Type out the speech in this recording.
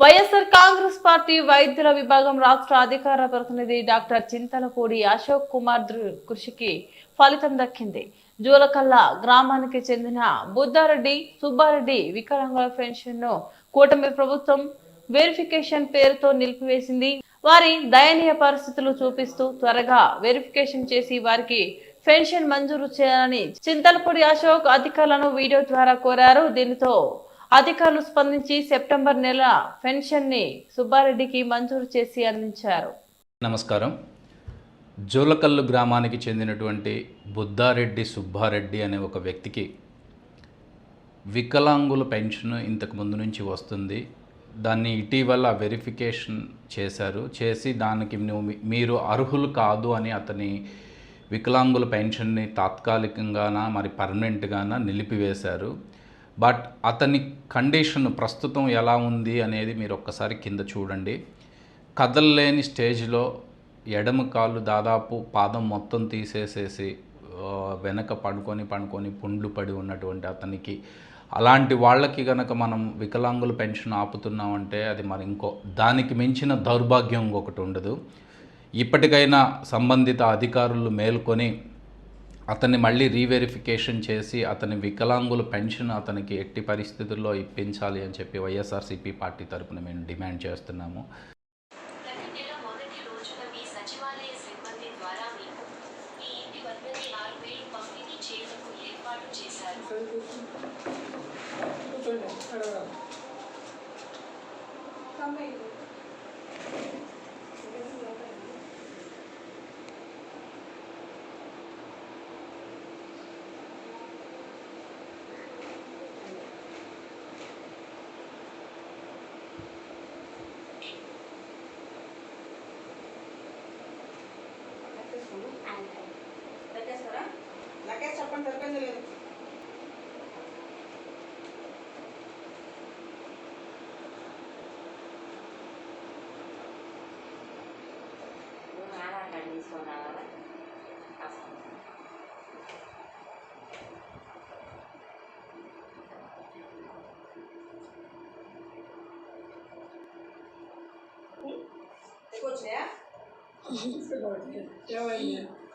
YSR Congress party వైద్యుల విభాగం రాష్ట్ర అధికార ప్రతినిధి డాక్టర్ చింతలపూడి అశోక్ కుమార్ కృషికి ఫలితం దక్కింది. జూలకల్ల గ్రామానికి చెందిన బుద్ధారెడ్డి సుబ్బారెడ్డి వికలాంగుల పెన్షన్ను కూటమి ప్రభుత్వం వెరిఫికేషన్ పేరుతో నిలిపివేసింది. వారి దయనీయ పరిస్థితులు చూపిస్తూ త్వరగా వెరిఫికేషన్ చేసి వారికి పెన్షన్ మంజూరు చేయాలని చింతలపూడి అశోక్ అధికారులను వీడియో ద్వారా కోరారు. దీనితో అధికారులు స్పందించి సెప్టెంబర్ నెల పెన్షన్ని సుబ్బారెడ్డికి మంజూరు చేసి అందించారు. నమస్కారం. జోలకల్లు గ్రామానికి చెందినటువంటి బుద్ధారెడ్డి సుబ్బారెడ్డి అనే ఒక వ్యక్తికి వికలాంగుల పెన్షన్ ఇంతకు ముందు నుంచి వస్తుంది. దాన్ని ఇటీవల వెరిఫికేషన్ చేశారు. చేసి దానికి మీరు అర్హులు కాదు అని అతని వికలాంగుల పెన్షన్ని తాత్కాలికంగానా మరి పర్మనెంట్గానా నిలిపివేశారు. బట్ అతని కండిషన్ ప్రస్తుతం ఎలా ఉంది అనేది మీరు ఒక్కసారి కింద చూడండి. కదలలేని స్టేజ్లో ఎడమ కాళ్ళు దాదాపు పాదం మొత్తం తీసేసేసి వెనక పడుకొని పడుకొని పుండ్లు పడి ఉన్నటువంటి అతనికి. అలాంటి వాళ్ళకి గనక మనం వికలాంగుల పెన్షన్ ఆపుతున్నామంటే అది మరి ఇంకో దానికి మించిన దౌర్భాగ్యం ఇంకొకటి ఉండదు. ఇప్పటికైనా సంబంధిత అధికారులు మేల్కొని అతన్ని మళ్ళీ రీవెరిఫికేషన్ చేసి అతని వికలాంగుల పెన్షన్ అతనికి ఎట్టి పరిస్థితుల్లో ఇప్పించాలి అని చెప్పి వైఎస్ఆర్సీపీ పార్టీ తరపున మేము డిమాండ్ చేస్తున్నాము. ప్రతి నెల లెక్కేస్తారా లెక్కేసి చెప్పండి సరిపోయింది లేదు ఆధార్ కార్డు తీసుకొని రావాలా ఎక్కువ వచ్చినాయా ఏమైంది